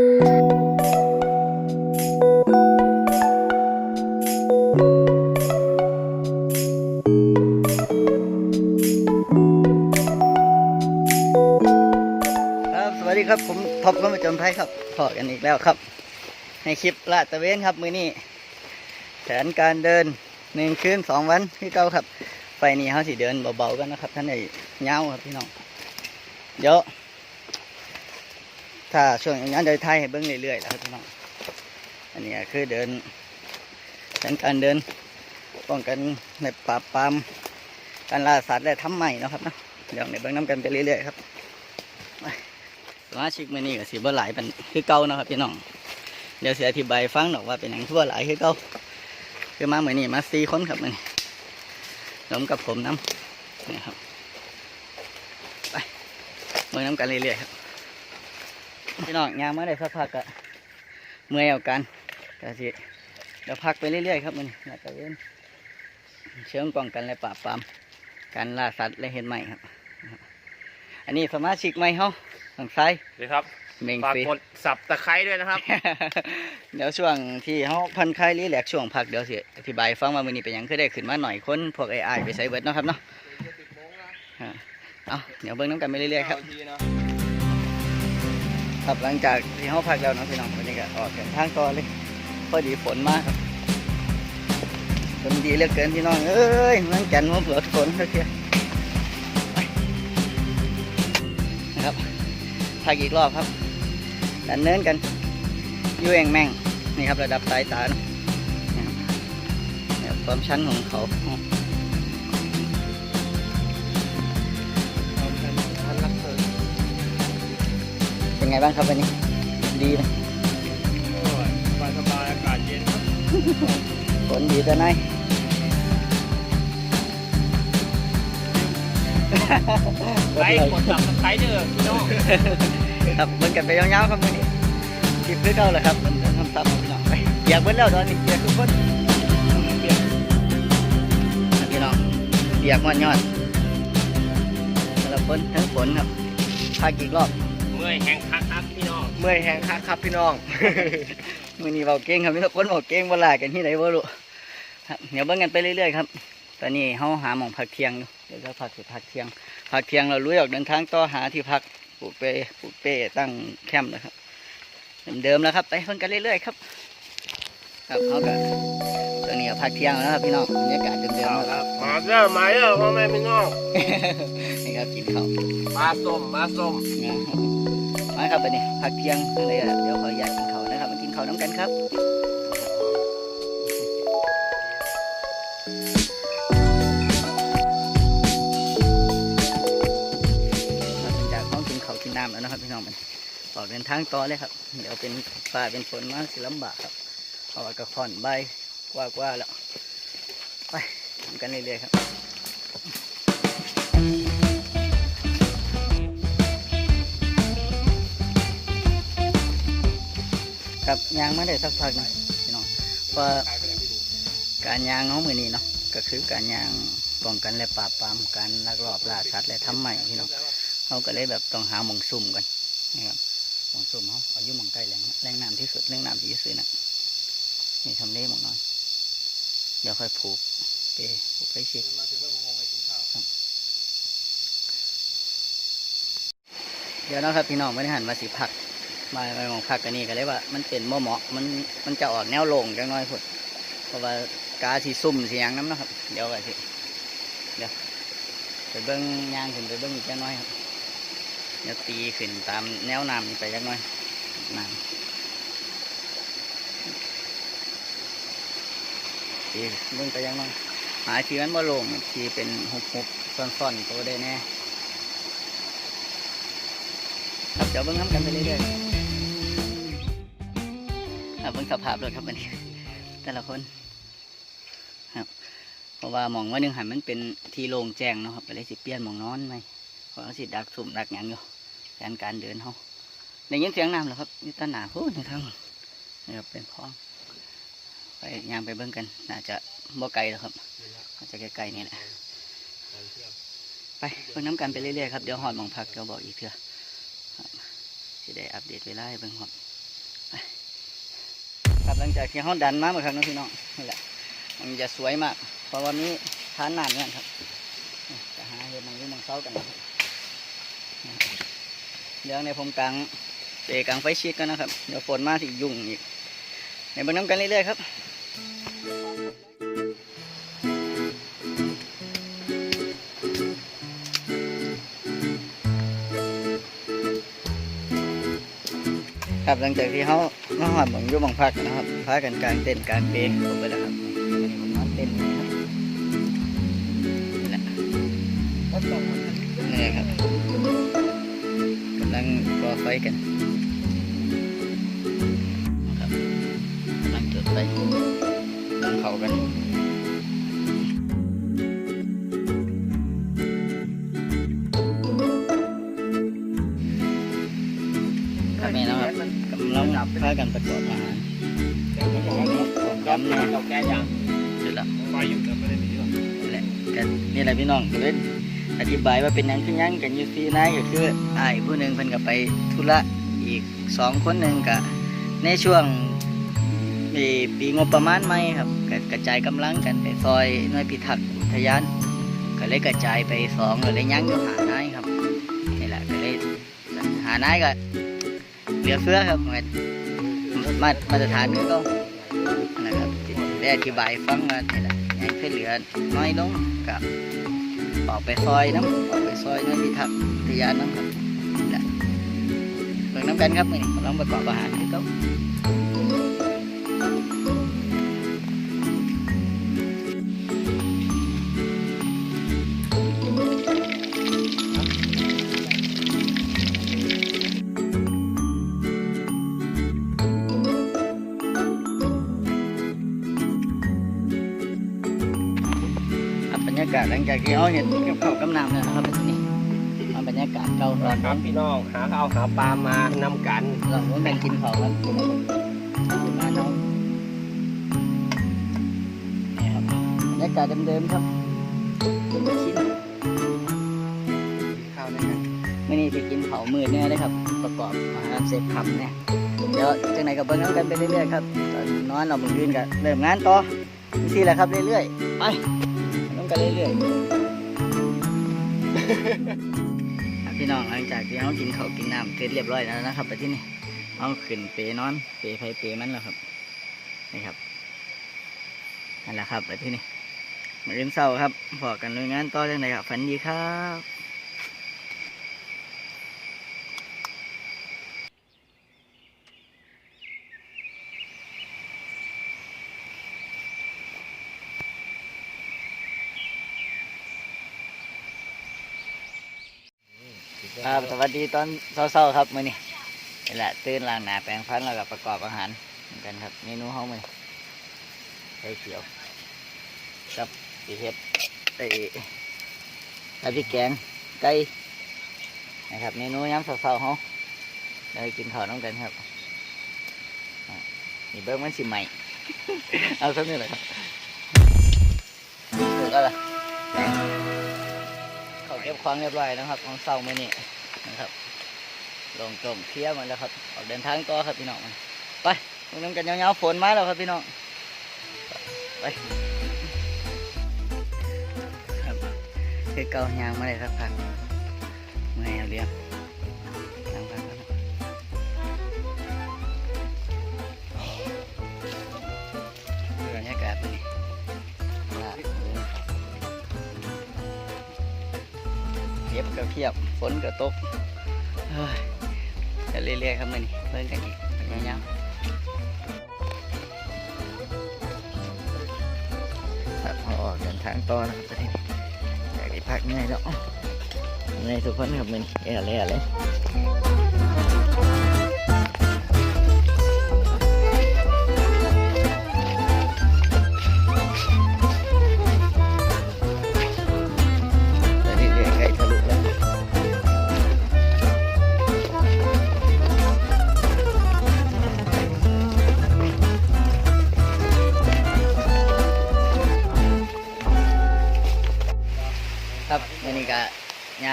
ครับสวัสดีครับผมท็อปก็มาจนภัยครับพอกันอีกแล้วครับ ในคลิปลาดตะเวนครับมือนี้แผนการเดินหนึ่งคืนสองวันที่เก่าครับ ไปนี่เขาสิเดินเบาๆกันนะครับ ท่านไอ้เงาวครับพี่น้องเดี๋ยว ถ้าช่วงอย่างนั้นเดินไทยให้เบิ้งเรื่อยๆแล้วพี่น้อง อันนี้คือเดินแผนการเดินป้องกันในปราบปรามการล่าสัตว์และทำใหม่นะครับเนาะเดี๋ยวในเบิ้งน้ำกันไปเรื่อยๆครับสมาชิกมื้อนี้ก็สิบ่หลายเป็นคือเก่านะครับพี่น้อง เดี๋ยวเสิอธิบายให้ฟังดอกว่าเป็นหยังทั่วหลายคือเก่าคือมาเหมือนี้มาสี่คนครับมื้อนี้รวมกับผมน้ำนี่ครับไปเมื่อน้ำกันเรื่อยๆครับ พี่น้องยางมาได้สักพักก็เมื่อยเอากันก็สิเดี๋ยวพักไปเรื่อยๆครับมื้อนี้แล้วก็เว้นเชิงป้องกันและปราบปรามการล่าสัตว์และเห็นใหม่ครับ อันนี้สมาชิกใหม่เฮาทางซ้ายดีครับเมงฝากฟี กดสับตะไคร้ด้วยนะครับ เดี๋ยวช่วงที่เขาพันคลายรีแลกซ์ช่วงพักเดี๋ยวสิอธิบายให้ฟังว่ามื้อนี้เป็นหยังคือได้ขึ้นมาหน่อยคนพวกไอ้ไอไปใส่เบิดเนาะครับเนาะอ่าเอาเดี๋ยวเบิ่งน้ำกันไปเรื่อยๆครับ ครับหลังจากที่เขาพักแล้วเนาะพี่น้องวันนี้ก็ออกเดินทางต่อเลยพอดีฝนมากครับฝนดีเหลือเกินพี่น้องเอ้ยเมืองจันทร์หัวเผือกฝนเท่าเทียไปนะครับพักอีกรอบครับดันเนินกันยูเองแม่งนี่ครับระดับสายตาเนอะนะครับเนี่ยความชั้นของเขา ไงบ้างครับวันนี้ ดีไหมสบายสบายอากาศเย็นครับฝนดีแต่ไหนไลค์กดสับตะไคร้เด้อพี่น้องครับมันกันไปยาวๆครับวันนี้คลิปคือเก่าแหละครับมันทำซับพี่น้องไปอยากเบิ้แล้วตอนนี้เปียกทุกคนเปียกพี่น้องเปียกมันยอดสำหรับฝนทั้งฝนครับพักอีกรอบ เมื่อยแห้งคักครับพี่น้อง เมื่อยแห้งคักครับพี่น้อง มือนี้เบาเก่งครับพี่น้องคนเบาเก่งเวลากันที่ไหนบ่รู้เดี๋ยวเบิ้งกันไปเรื่อยๆครับ ตอนนี้เขาหาหม่องพักเที่ยงเดี๋ยวจะพักสิพักเที่ยง พักเที่ยงเราลุยออกเดินทางต่อหาที่พักปูเป้ปูเป้ตั้งแคมป์นะครับ เดิมๆแล้วครับ ไปเพิ่งกันเรื่อยๆครับ ครับเขาก็ช่วงนี้ก็พักเที่ยงแล้วนะครับพี่น้องบรรยากาศเดิมๆครับมาเด้อมาเด้อพ่อแม่พี่น้องนี่ครับกินข้าวมาส้มมาส้มนะครับมาครับไปนี่พักเที่ยงเลยอะเดี๋ยวขออยากกินข้าวนะครับมากินข้าวน้ำกันครับมาเป็นจากห้องกินเขาวกินน้ำแล้วนะครับพี่น้องมันออกเดินทางต่อเลยครับ เดี๋ยวเป็นฟ้าเป็นฝนมากสิลำบากครับ เพราะว่ากระค่อนใบกว่ากว่าๆแล้วไปทำกันเรื่อยๆครับครับยางไมาได้สักพักหนึงพี่น้องเพราะการยางของมือนี้เนาะก็คือการยางป้องกันและปราบปรามการลักลอบล่าสัตว์และทำใหม่พี่น้องเขาก็เลยแบบต้องหาหมองซุ่มกันนะครับหมองซุ่มเขาเอายุหมองใกล้แหล่งแหล่งน้ำที่สุดแหล่งน้ำที่สุดนะ นี่ทำเล่หมองน้อย เดี๋ยวค่อยผูกไปผูกไปเช็คครับเดี๋ยวนะครับพี่น้องไม่ได้หันมาสิผักมาไปมองผักกันนี่ก็เลยว่า มันเป็นหม้อเหมาะมันมันจะออกแนวโลงจังน้อยพุ่นเพราะว่ากาสีซุ่มสีหยังน้ำเนาะครับ เดี๋ยวก็สิเดี๋ยวไปเบิ้งยางขึ้นไปเบิ้งอีกจังน้อยครับเดี๋ยวตีขึ้นตามแนวน้ำนี่ไปยักหน่อยน้ำ ตีเบิ่งไปยักหน่อยหาทีมันบ่ลงทีเป็นหุบหุบๆซ่อนๆตัวได้แน่ครับเดี๋ยวเบิ่งน้ำกันไปเรื่อยๆครับเบิ่งสภาพรถครับวันนี้แต่ละคนครับ เพราะว่ามองว่าหนึงหันมันเป็นทีโล่งแจ้งเนาะครับก็เลยสิเปลี่ยนมองนอนไหมเพราะสิดักสุ่มดักหยังอยู่การการเดินเขาได้ยินเสียงน้ำเหรอครับนี่ต้นหนาพูดในทางนี่ครับเป็นคลอง ไปยางไปเบิ่งกัน น่าจะบ่ไกลแล้วครับอาจจะใกล้ๆนี่แหละไปเบิ่งน้ำกันไปเรื่อยๆครับ เดี๋ยวหอดหมองพักเดี๋ยวบอกอีกเถอะครับสิได้อัปเดตเวลาเบิ่งหอดหลังจากที่เขาดันมาเมื่อครั้งนั้นพี่น้องนี่แหละ มันจะสวยมาก เพราะว่ามีทานน้ำเนี่ยครับจะหาเห็ดมังยุ่มังเศร้ากันนะครับเดี๋ยวในผมกลางเปกลางไฟชีดกันนะครับ เดี๋ยวฝนมาที่ยุ่งอีกในเบิ่งน้ำกันเรื่อยๆครับ ครับหลังจากที่เขามาหอดหมองอยุ่หมองพักนะครับพากันกลางเต็นกลางเปรผมไปแล้วครับอันนี้ผมนอนเต็นท์นี่ครับนี่แหละนี่ครับกำลังก่อไฟกันครับกำลังจุดไฟกำลังเผากันากันประกอบอาหารผมยำเนี่ยเราแก้ยังเสร็จแล้วไฟอยู่แต่ไม่ได้หนีหรอกนี่แหละกันนี่แหละพี่น้องก็เลยอธิบายว่าเป็นยังคือหยังกันอยู่ซีนายก็คืออ้ายผู้หนึ่งเพิ่นก็ไปธุระอีกสองคนหนึ่งก็ในช่วงปีปีงบประมาณใหมครับก็กระจายกำลังกันไปซอยน่วยพิทักษ์อุทยานก็เลยกระจายไปสองเลยยังอยู่หานายครับนี่แหละก็เลยหานายก็เหลือเฟือครับ มามาตรฐานคือก็นะครับได้อธิบายฟังว่านี่แหละยังช่วยเหลือน้อยลงกับออกไปซอยน้ำออกไปซอยน้ำพิทักษ์ทยานน้ำครับนะเบิ่งน้ำกันครับนี่ลองประกอบอาหาร งจากที่เขาเห็นกับข้าวกับน้ำแล้วนะครับนี่มาบรรยากาศเก่าตอนครับพี่น้องหาข้าวหาปลามานำกันเราร่วมกันกินข้าวครับที่บ้านเรานี่ครับบรรยากาศเดิมๆครับเป็นชิ้นข้าวด้วยกันไม่นี่ไปกินเผามือเนี่ยเลยครับ ประกอบอาหารเสร็จคำเนี่ยเดี๋ยวจังไหนกับเบิ้งน้ำกันไปเรื่อยๆครับตอนนอนเรามือยืนกันเริ่มงานต่อนี่แหละครับเรื่อยๆไปน้ำ กันเรื่อยๆพี่น้องหลังจากที่เขากินเขากินน้ำเสร็จเรียบร้อยแล้วนะครับไปที่นี่เอาขึ้นเปนอนเปไฟเปมันแล้วครับนี่ครับนั่นแหละครับไปที่นี่มาเรียนเศร้าครับพอกันลุยงานต่อจังไหนครับฝันดีครับ ครับสวัสดีตอนเศร้าๆครับมื้อนี้นี่แหละตื่นล้างหน้าแปรงฟันแล้วก็ประกอบอาหารเหมือนกันครับเมนูเขามื้อนี้ไข่เขียวกับสีเห็ดไอ้ไก่พริแกงไก่นะครับเมนูย้ำเศร้าๆเขาได้กินข้าวน้องกันครับนี่เบิ้งมันสิใหม่ เอาสักนิดเลยครับถูกแล้วล่ะ ก็บของเรียบร้อยนะครับ ของเสาเมื่อนี้นะครับลงจมเคลียร์มันแล้วครับออกเดินทางต่อครับพี่น้องมันไปลงน้ำกันยาวๆฝนมาแล้วครับพี่น้องไปครับคือเก่ายางมาเลยครับพังเมื่อยเรียบ เย็บก็เพียบฝนก็ตกเฮ้ยจะเรื่อยๆครับมันเพิ่งกันอีกเป็นยาวๆครับพอออกเดินทางต่อนะครับประเทศอยากได้พักง่ายแล้วง่ายทุกคนครับมันเอะเลยอะเลย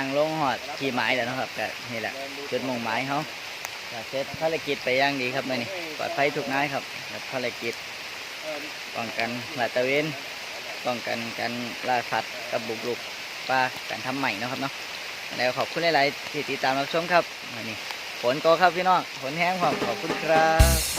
างลงหอดขี่ไม้แล้วนะครับก็นี่แหละจุดมุ่งหมายเขาจะเสร็จภารกิจไปย่างดีครับมื่อนี้ปลอดภัยทุกนายครับกับภารกิจป้องกันลาดตระเวนป้องกันการล่าสัตว์กับบุกรุกป่าการทำใหม่นะครับเนาะแล้วขอบคุณหลาย ๆ ที่ติดตามรับชมครับมื่อนี้ฝนโตครับพี่น้องฝนแห้งครับขอบคุณครับ